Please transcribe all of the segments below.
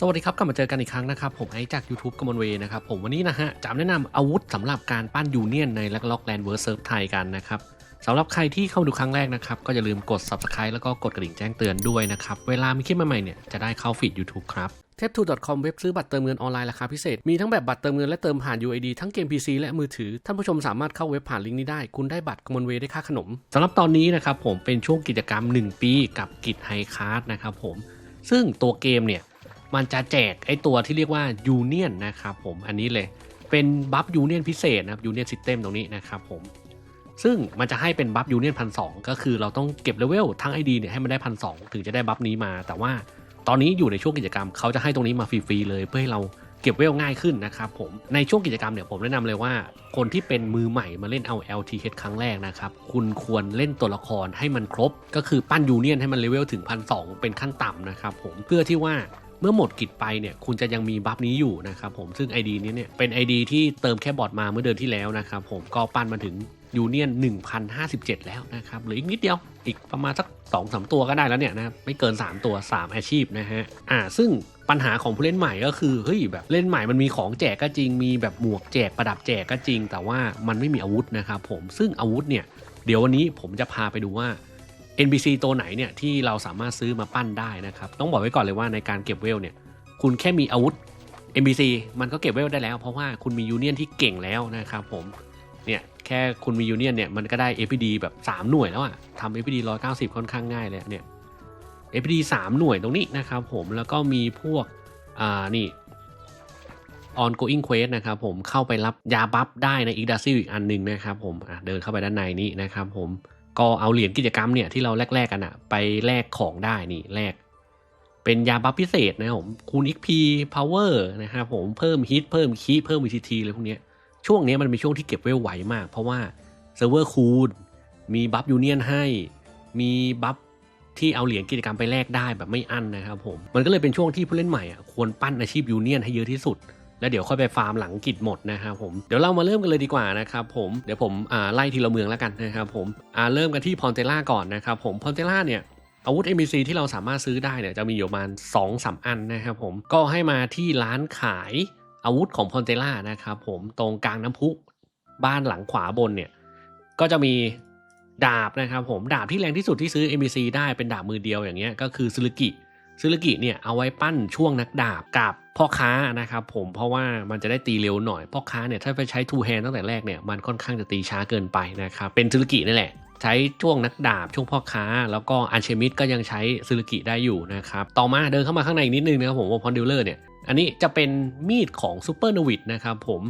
สวัสดีครับกลับมาเจอกันอีกครั้งนะครับ ผมไอจาก YouTube กมลเวนะครับผมวันนี้นะฮะจะแนะนำอาวุธสำหรับการปั้นยูเนียนในแล็กล็อกแลนด์เวิร์สเซิร์ฟไทยกันนะครับสำหรับใครที่เข้ามาดูครั้งแรกนะครับ ก็อย่าลืมกด Subscribe แล้วก็กดกระดิ่งแจ้งเตือนด้วยนะครับ เวลามีคลิปใหม่ๆเนี่ยจะได้เข้าฟีด YouTube ครับ t e p 2 com เว็บซื้อบัตรเติมเงินออนไลน์ราคาพิเศษ มีทั้งแบบบัตรเติมเงินและเติมผ่าน UID ทั้งเกม PC และมือถือ ท่านผู้ชมสามารถเข้าเว็บผ่านลิงก์นี้ได้ คุณได้บัตรกมลเวได้ค่าขนมสำหรับตอนนี้นะครับผมเป็นช่วงกิจกรรม 1 ปีกับกิจไฮคาร์ดนะครับผมซึ่งตัวเกมเนี่ย มันจะแจกไอตัวที่เรียกว่ายูเนียนนะครับผมอันนี้เลยเป็นบัฟยูเนียนพิเศษนะครับยูเนียนซิสเต็มตรงนี้นะครับผมซึ่งมันจะให้เป็นบัฟยูเนียนพันสก็คือเราต้องเก็บเลเวลทั้ง ID เนี่ยให้มันได้พันสถึงจะได้บัฟนี้มา แต่ว่าตอนนี้อยู่ในช่วงกิจกรรมเขาจะให้ตรงนี้มาฟรีๆเลยเพื่อให้เราเก็บเวลง่ายขึ้นนะครับผมในช่วงกิจกรรมเนี่ยผมแนะนำเลยว่า คนที่เป็นมือใหม่มาเล่นเอา LTH ครั้งแรกนะครับ คุณควรเล่นตัวละครให้มันครบ ก็คือปั้นยูเนียนให้มันเลเวลถึงพันสเป็นขั้นต่ำนะครับผมเพื่อที่ว่า เมื่อหมดกิจไปเนี่ยคุณจะยังมีบัฟนี้อยู่นะครับผมซึ่ง ID นี้เนี่ยเป็น ID ที่เติมแค่บอทมาเมื่อเดือนที่แล้วนะครับผมก็ปั้นมาถึงยูเนียน1,057 แล้วนะครับหรืออีกนิดเดียวอีกประมาณสัก2อสตัวก็ได้แล้วเนี่ยนะไม่เกิน 3 ตัว 3 อาชีพนะฮะอ่าซึ่งปัญหาของผู้เล่นใหม่ก็คือเฮ้ยแบบเล่นใหม่มันมีของแจกก็จริง มีแบบหมวกแจกประดับแจกก็จริง แต่ว่ามันไม่มีอาวุธนะครับผมซึ่งอาวุธเนี่ยเดี๋ยววันนี้ผมจะพาไปดูว่า NPC ตัวไหนเนี่ยที่เราสามารถซื้อมาปั้นได้นะครับ ต้องบอกไว้ก่อนเลยว่าในการเก็บเวลเนี่ยคุณแค่มีอาวุธ NPC มันก็เก็บเวลได้แล้ว เพราะว่าคุณมียูเนียนที่เก่งแล้วนะครับผมเนี่ยแค่คุณมียูเนียนเนี่ยมันก็ได้ APD แบบ 3 หน่วยแล้วอะทำ APD 190 ค่อนข้างง่ายเลยเนี่ย APD 3 หน่วยตรงนี้นะครับผมแล้วก็มีพวกอ่านี่ ongoing quest นะครับผมเข้าไปรับยาบัฟได้ในอีกดาซิลอีกอันหนึ่งนะครับผมเดินเข้าไปด้านในนี้นะครับผม ก็เอาเหรียญกิจกรรมเนี่ยที่เราแลกๆกันอะไปแลกของได้นี่แลกเป็นยาบัฟพิเศษนะครับผมคูณ XP Power นะครับผมเพิ่มฮิตเพิ่มคีเพิ่ม VCT เลยพวกนี้ช่วงนี้มันเป็นช่วงที่เก็บเวลไหวมาก เพราะว่าเซิร์ฟเวอร์คูณมีบัฟยูเนียนให้ มีบัฟที่เอาเหรียญกิจกรรมไปแลกได้แบบไม่อั้นนะครับผม มันก็เลยเป็นช่วงที่ผู้เล่นใหม่อะควรปั้นอาชีพยูเนียนให้เยอะที่สุด แล้วเดี๋ยวค่อยไปฟาร์มหลังกิจหมดนะครับผมเดี๋ยวเรามาเริ่มกันเลยดีกว่านะครับผมเดี๋ยวผมไล่ทีละเมืองแล้วกันนะครับผมเริ่มกันที่พอนเตล่าก่อนนะครับผมพอนเตล่าเนี่ยอาวุธ NPC ที่เราสามารถซื้อได้เนี่ยจะมีอยู่ประมาณ2อสอันนะครับผมก็ให้มาที่ร้านขายอาวุธของพอนเตล่านะครับผมตรงกลางน้ำพุบ้านหลังขวาบนเนี่ยก็จะมีดาบนะครับผมดาบที่แรงที่สุดที่ซื้อ NPC ได้เป็นดาบมือเดียวอย่างเงี้ยก็คือซึรุกิซึรุกิเนี่ยเอาไว้ปั้นช่วงนักดาบกับ พ่อค้านะครับผมเพราะว่ามันจะได้ตีเร็วหน่อยพ่อค้าเนี่ยถ้าไปใช้ทูแฮนตั้งแต่แรกเนี่ยมันค่อนข้างจะตีช้าเกินไปนะครับเป็นซึรุกินี่แหละใช้ช่วงนักดาบช่วงพ่อค้า แล้วก็อันเชมิดก็ยังใช้ซึรุกิได้อยู่นะครับต่อมาเดินเข้ามาข้างในนิดนึงนะครับผมว่าพอนดิลเลอร์เนี่ยอันนี้จะเป็นมีดของซูเปอร์นวิดนะครับผม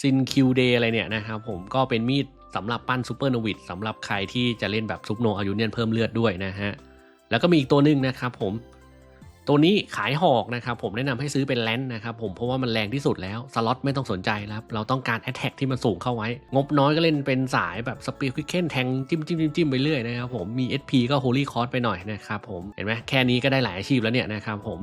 ซินคิวเดย์อะไรเนี่ยนะครับผมก็เป็นมีดสำหรับปั้นซูเปอร์นวิดสำหรับใครที่จะเล่นแบบซุปโนอายุเนียนเพิ่มเลือดด้วยนะฮะแล้วก็มีอีกตัวหนึ่งนะครับผม ตัวนี้ขายหอกนะครับผมแนะนำให้ซื้อเป็นแลนนะครับผมเพราะว่ามันแรงที่สุดแล้ว สล็อตไม่ต้องสนใจแล้วเราต้องการแอตแทกที่มันสูงเข้าไว้ งบน้อยก็เล่นเป็นสายแบบสปีดควิกเคนแทงจิ้มจิ้มจิ้มจิ้มไปเรื่อยนะครับผมมี SP ก็โฮลี่คอร์สไปหน่อยนะครับผมเห็นไหมแค่นี้ก็ได้หลายอาชีพแล้วเนี่ยนะครับผม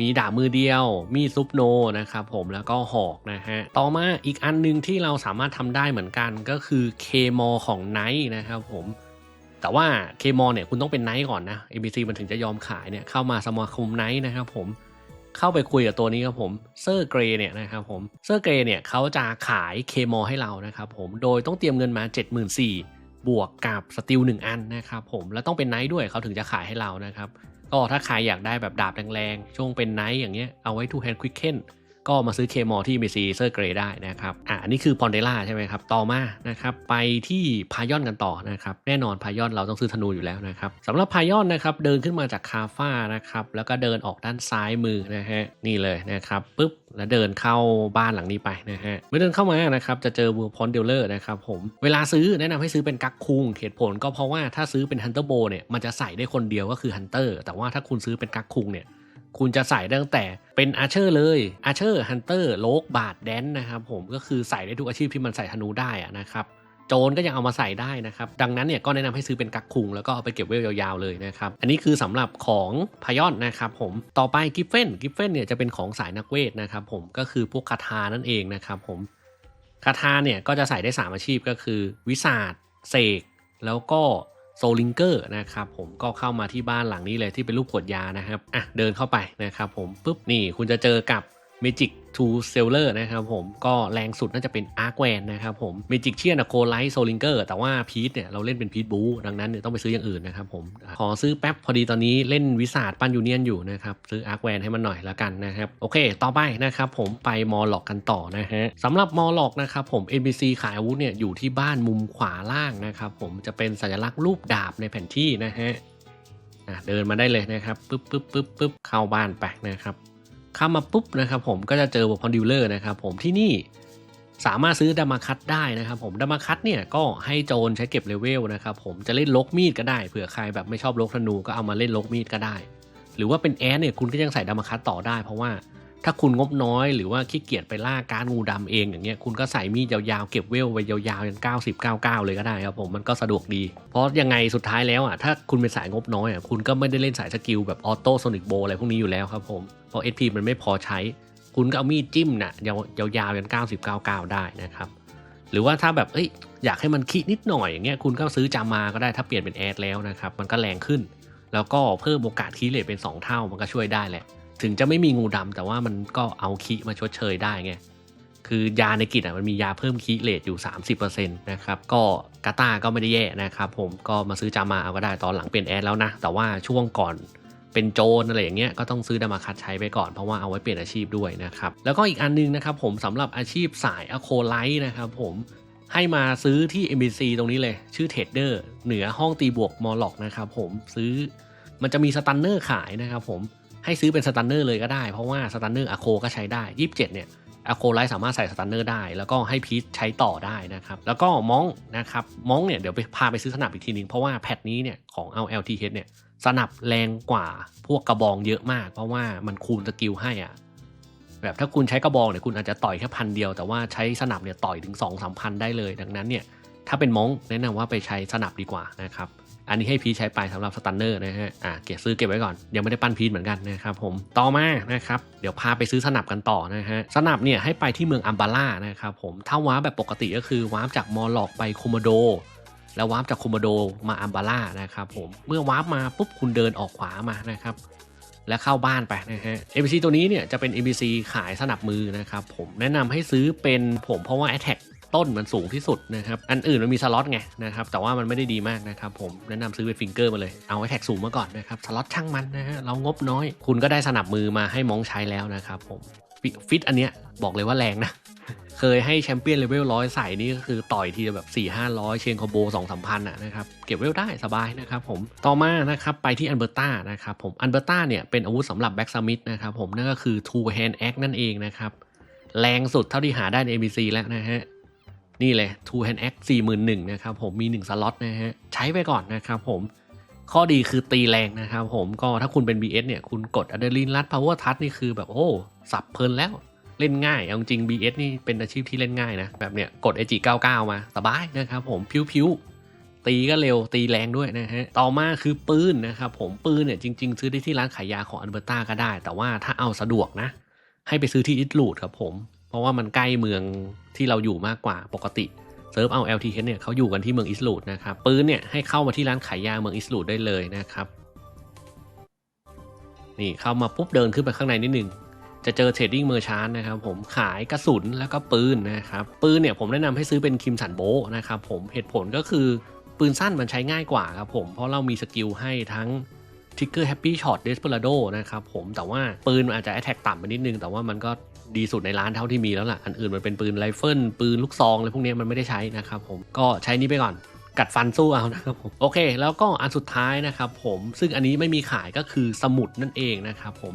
มีดาบมือเดียว มีซุปโนนะครับผมแล้วก็หอกนะฮะ ต่อมาอีกอันนึงที่เราสามารถทำได้เหมือนกันก็คือเคมอของไนท์นะครับผม แต่ว่าเคมอเนี่ยคุณต้องเป็นไนท์ก่อนนะ ABC มันถึงจะยอมขายเนี่ยเข้ามาสมาคมไนท์นะครับผมเข้าไปคุยกับตัวนี้ครับผมเซอร์เกรเนี่ยนะครับผมเซอร์เกรเนี่ยเขาจะขายเคมอให้เรานะครับผมโดยต้องเตรียมเงินมา 74,000บวกกับสติลหนึ่งอันนะครับผมแล้วต้องเป็นไนท์ด้วยเขาถึงจะขายให้เรานะครับก็ถ้าใครอยากได้แบบดาบแรงๆช่วงเป็นไนท์อย่างเงี้ยเอาไว้ทูแฮนด์ควิกเคน ก็มาซื้อเคมอที่เมซีเซอร์เกรได้นะครับอ่าอันนี้คือพอนเดล่าใช่ไหมครับต่อมานะครับไปที่พายอนกันต่อนะครับแน่นอนพายอนเราต้องซื้อธนูอยู่แล้วนะครับสำหรับพายอนนะครับเดินขึ้นมาจากคาฟ้านะครับแล้วก็เดินออกด้านซ้ายมือนะฮะนี่เลยนะครับปุ๊บแล้วเดินเข้าบ้านหลังนี้ไปนะฮะเมื่อเดินเข้ามานะครับจะเจอบูพอนเดลเลอร์นะครับผมเวลาซื้อแนะนำให้ซื้อเป็นกักคุงเหตุผลก็เพราะว่าถ้าซื้อเป็นฮันเตอร์โบเนี่ยมันจะใส่ได้คนเดียวก็คือฮันเตอร์แต่ว่าถ้าคุณซื้อเป็นกักคุงเนี่ย คุณจะใส่ตั้งแต่เป็นอาเชอร์เลยอาเชอร์ฮันเตอร์โลกบาดแดนนะครับผมก็คือใส่ได้ทุกอาชีพที่มันใส่ธนูได้นะครับโจนก็ยังเอามาใส่ได้นะครับ ดังนั้นเนี่ยก็แนะนำให้ซื้อเป็นกักคุงแล้วก็เอาไปเก็บเวลยาวๆเลยนะครับ อันนี้คือสำหรับของพยอนนะครับผม ต่อไปกิฟเฟน กิฟเฟนเนี่ยจะเป็นของสายนักเวทนะครับผม ก็คือพวกคาถานั่นเองนะครับผม คาถาเนี่ยก็จะใส่ได้ 3 อาชีพก็คือ วิสาดเสก แล้วก็ โซลิงเกอร์นะครับผมก็เข้ามาที่บ้านหลังนี้เลยที่เป็นรูปขวดยานะครับอะเดินเข้าไปนะครับผมปุ๊บนี่คุณจะเจอกับเมจิก Magic to Seller นะครับผมก็แรงสุดน่าจะเป็น Arc w a n นนะครับผม Magic เชียนโคไลท์โซลิงเกอร์แต่ว่าพีทเนี่ยเราเล่นเป็นพีทบูดังนั้นเนี่ยต้องไปซื้ออย่างอื่นนะครับผมขอซื้อแป๊บพอดีตอนนี้เล่นวิสาดปั้นยูเนียนอยู่นะครับซื้อ Arc w a n ให้มันหน่อยละกันนะครับโอเค ต่อไปนะครับผมไปมอลล็อกกันต่อนะฮะสำหรับมอลล็อกนะครับผม NPC ขายอาวุธเนี่ยอยู่ที่บ้านมุมขวาล่างนะครับผมจะเป็นสัญลักษณ์รูปดาบในแผนที่นะฮะอะเดินมาได้เลยนะครับปึ๊บปึ๊บปึ๊บปึ๊บเข้าบ้านไปนะครับ เข้ามาปุ๊บนะครับผมก็จะเจอบอลคอนดิวเลอร์นะครับผมที่นี่สามารถซื้อดามาคัตได้นะครับผมดามาคัตเนี่ยก็ให้โจรใช้เก็บเลเวลนะครับผมจะเล่นลกมีดก็ได้เผื่อใครแบบไม่ชอบลกธนูก็เอามาเล่นลกมีดก็ได้ หรือว่าเป็นแอสเนี่ยคุณก็ยังใส่ดามาคัตต่อได้ เพราะว่า ถ้าคุณงบน้อยหรือว่าขี้เกียจไปล่าการงูดำเองอย่างเงี้ยคุณก็ใส่มีดยาวๆเก็บเวลไว้ยาวๆยัน90 99 เลยก็ได้ครับผมมันก็สะดวกดี เพราะยังไงสุดท้ายแล้วอะถ้าคุณเป็นสายงบน้อยอะคุณก็ไม่ได้เล่นสายสกิลแบบออโต้โซนิกโบอะไรพวกนี้อยู่แล้วครับผมเพราะ SP มันไม่พอใช้ คุณก็เอามีดจิ้มนะ่ะยาวๆยัน90 99 ได้นะครับหรือว่าถ้าแบบเอ้ยอยากให้มันคิดนิดหน่อยอย่างเงี้ยคุณก็ซื้อจามาก็ได้ถ้าเปลี่ยนเป็นแอดแล้วนะครับมันก็แรงขึ้น แล้วก็เพิ่มโอกาสคีเลทเป็น 2 เท่ามันก็ช่วยได้แหละ ถึงจะไม่มีงูดำแต่ว่ามันก็เอาคีมาชดเชยได้ไง คือยาในกิจอะมันมียาเพิ่มคีเลทอยู่ 30%นะครับ ก็กาตาก็ไม่ได้แย่นะครับผมก็มาซื้อจามาเอาก็ได้ตอนหลังเปลี่ยนแอดแล้วนะ แต่ว่าช่วงก่อนเป็นโจรอะไรอย่างเงี้ยก็ต้องซื้อดามาคัดใช้ไปก่อนเพราะว่าเอาไว้เปลี่ยนอาชีพด้วยนะครับ แล้วก็อีกอันนึงนะครับผมสำหรับอาชีพสายอโคไลท์นะครับผมให้มาซื้อที่ MBC ตรงนี้เลยชื่อเทรดเดอร์เหนือห้องตีบวกมอลล็อกนะครับผมซื้อมันจะมีสตันเนอร์ขายนะครับผม ให้ซื้อเป็นสตันเนอร์เลยก็ได้ เพราะว่าสตันเนอร์อะโคก็ใช้ได้27เนี่ยอะโคไลท์สามารถใส่สตันเนอร์ได้ แล้วก็ให้พีชใช้ต่อได้นะครับ แล้วก็มองนะครับมองเนี่ยเดี๋ยวไปพาไปซื้อสนับอีกทีนึง เพราะว่าแพทนี้เนี่ยของเอา LTH เนี่ยสนับแรงกว่าพวกกระบองเยอะมาก เพราะว่ามันคูณสกิลให้อะแบบถ้าคุณใช้กระบองเนี่ยคุณอาจจะต่อยแค่พันเดียว แต่ว่าใช้สนับเนี่ยต่อยถึง2องสามพันได้เลย ดังนั้นเนี่ยถ้าเป็นมองแนะนำว่าไปใช้สนับดีกว่านะครับ อันนี้ให้พีชใช้ไปสำหรับสตันเนอร์นะฮะอ่าเก็บซื้อเก็บไว้ก่อนยังไม่ได้ปั้นพีชเหมือนกันนะครับผมต่อมานะครับเดี๋ยวพาไปซื้อสนับกันต่อนะฮะสนับเนี่ยให้ไปที่เมืองอัมบาร่านะครับผมถ้าว้าแบบปกติก็คือว้าจากมอลล็อกไปโคโมโดแล้ววาร์ปจากโคโมโดมาอัมบาร่านะครับผมเมื่อวาร์ปมาปุ๊บคุณเดินออกขวามานะครับแล้วเข้าบ้านไปนะฮะ NPC ตัวนี้เนี่ยจะเป็น NPC ขายสนับมือนะครับผมแนะนำให้ซื้อเป็นผมเพราะว่า Attack ต้นมันสูงที่สุดนะครับ อันอื่นมันมีสล็อตไงนะครับ แต่ว่ามันไม่ได้ดีมากนะครับผม แนะนำซื้อเป็นฟิงเกอร์มาเลย เอาไว้แท็กสูงมาก่อนนะครับ สล็อตช่างมันนะฮะ เรางบน้อย คุณก็ได้สนับมือมาให้มองใช้แล้วนะครับผมฟิตอันเนี้ยบอกเลยว่าแรงนะ เคยให้แชมเปี้ยนเลเวลร้อยใส่นี่ก็คือต่อยทีแบบ4ี่ห้าร้อยเชนคอโบสองสามพันอะนะครับ เก็บเวลได้สบายนะครับผม ต่อมานะครับไปที่อันเบอร์ต้านะครับผม อันเบอร์ต้าเนี่ยเป็นอาวุธสำหรับแบ็กซามิดนะครับผมนั่นก็คือ two hand axe นั่นเองนะครับ แรงสุดเท่าที่หาได้ใน ABC แล้วนะฮะ นี่เลย two hand axe 41,000นะครับผมมี 1 สล็อตนะฮะใช้ไปก่อนนะครับผมข้อดีคือตีแรงนะครับผมก็ถ้าคุณเป็น BS เนี่ยคุณกดอะดรีนลัดพาวเวอร์ทัชนี่คือแบบโอ้สับเพลินแล้วเล่นง่ายเอาจริง BS นี่เป็นอาชีพที่เล่นง่ายนะ แบบเนี้ยกด AG 99 มาสบายนะครับผมพิ้วๆ ตีก็เร็วตีแรงด้วยนะฮะ ต่อมาคือปืนนะครับผมปืนเนี่ยจริง ๆ ซื้อได้ที่ร้านขายยาของอันเบอร์ตาก็ได้ แต่ว่าถ้าเอาสะดวกนะ ให้ไปซื้อที่อิตลูดครับผม เพราะว่ามันใกล้เมืองที่เราอยู่มากกว่าปกติเซิร์ฟเอา LTH เนี่ยเขาอยู่กันที่เมืองอิสลูดนะครับปืนเนี่ยให้เข้ามาที่ร้านขายยาเมืองอิสลูดได้เลยนะครับนี่เข้ามาปุ๊บเดินขึ้นไปข้างในนิดนึงจะเจอเทรดดิ้งเมอร์ชานนะครับผมขายกระสุนแล้วก็ปืนนะครับปืนเนี่ยผมแนะนำให้ซื้อเป็นคิมสันโบนะครับผมเหตุผลก็คือปืนสั้นมันใช้ง่ายกว่าครับผมเพราะเรามีสกิลให้ทั้ง ทิกเกอร์แฮปปี้ช็อตเดสเปอร์โดนะครับผมแต่ว่าปืนมันอาจจะแอตแทกต่ำไปนิดนึง แต่ว่ามันก็ดีสุดในร้านเท่าที่มีแล้วล่ะ อันอื่นมันเป็นปืนไรเฟิลปืนลูกซองอะไรพวกนี้มันไม่ได้ใช้นะครับผมก็ใช้นี้ไปก่อนกัดฟันสู้เอานะครับผมโอเค แล้วก็อันสุดท้ายนะครับผมซึ่งอันนี้ไม่มีขายก็คือสมุดนั่นเองนะครับผม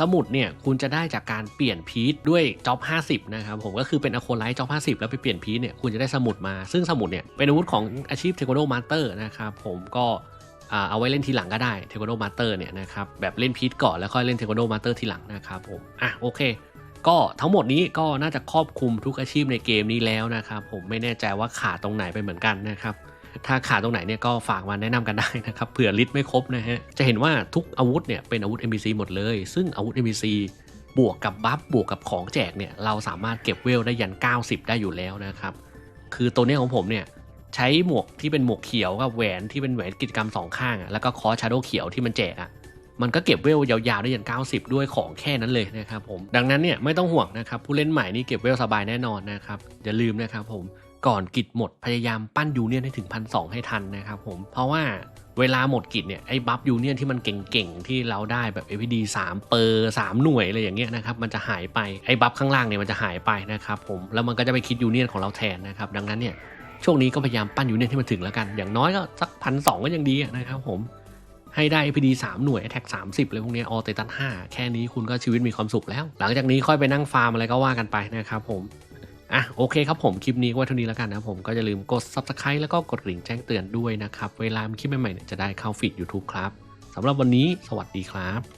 สมุดเนี่ยคุณจะได้จากการเปลี่ยนพีทด้วยจ็อบ50 นะครับผมก็คือเป็นอโคไลท์จ็อบ50 แล้วไปเปลี่ยนพีทเนี่ยคุณจะได้สมุดมา ซึ่งสมุดเนี่ยเป็นอาวุธของอาชีพเทคโนโลมาสเตอร์นะครับผมก็ เอาไว้เล่นทีหลังก็ได้เทคโนโลมาสเตอร์เนี่ยนะครับแบบเล่นพีทก่อนแล้วค่อยเล่นเทคโนโลมาสเตอร์ทีหลังนะครับผมอะโอเค ก็ทั้งหมดนี้ก็น่าจะครอบคลุมทุกอาชีพในเกมนี้แล้วนะครับผมไม่แน่ใจว่าขาดตรงไหนไปเหมือนกันนะครับถ้าขาดตรงไหนเนี่ยก็ฝากมาแนะนำกันได้นะครับเผื่อลิสต์ไม่ครบนะฮะจะเห็นว่าทุกอาวุธเนี่ยเป็นอาวุธ NPC หมดเลย ซึ่งอาวุธ NPC บวกกับบัฟบวกกับของแจกเนี่ยเราสามารถเก็บเวลได้ยัน 90 ได้อยู่แล้วนะครับคือตัวนี้ของผมเนี่ย ใช้หมวกที่เป็นหมวกเขียวกับแหวนที่เป็นแหวนกิจกรรมสองข้างอะแล้วก็คอชาร์โดเขียวที่มันแจกอะมันก็เก็บเวลยาวๆได้ยัน90 ด้วยของแค่นั้นเลยนะครับผม ดังนั้นเนี่ยไม่ต้องห่วงนะครับ ผู้เล่นใหม่นี่เก็บเวลสบายแน่นอนนะครับ อย่าลืมนะครับผมก่อนกิจหมดพยายามปั้นยูเนียนให้ถึงพันสให้ทันนะครับผม เพราะว่าเวลาหมดกิจเนี่ยไอ้บัฟยูเนียนที่มันเก่งๆ ที่เราได้แบบ APD 3 เปอร์3หน่วยอะไรอย่างเงี้ยนะครับมันจะหายไปไอ้บัฟข้างล่างเนี่ยมันจะหายไปนะครับผมแล้วมันก็จะไปคิดยูเนียนของเราแทนนะครับดังนั้นเนี่ย ช่วงนี้ก็พยายามปั้นยูเนียนให้มันถึงแล้วกัน อย่างน้อยก็สักพันสองก็ยังดีนะครับผม ให้ได้ APD 3 หน่วย Attack 30เลยพวกนี้ออเตตัน5แค่นี้คุณก็ชีวิตมีความสุขแล้ว หลังจากนี้ค่อยไปนั่งฟาร์มอะไรก็ว่ากันไปนะครับผมอะโอเคครับผมคลิปนี้ไว้เท่านี้แล้วกันนะผมก็อย่าลืมกด Subscribe แล้วก็กดกระดิ่งแจ้งเตือนด้วยนะครับ เวลามีคลิปใหม่ๆจะได้เข้าฟีด YouTube ครับสำหรับวันนี้สวัสดีครับ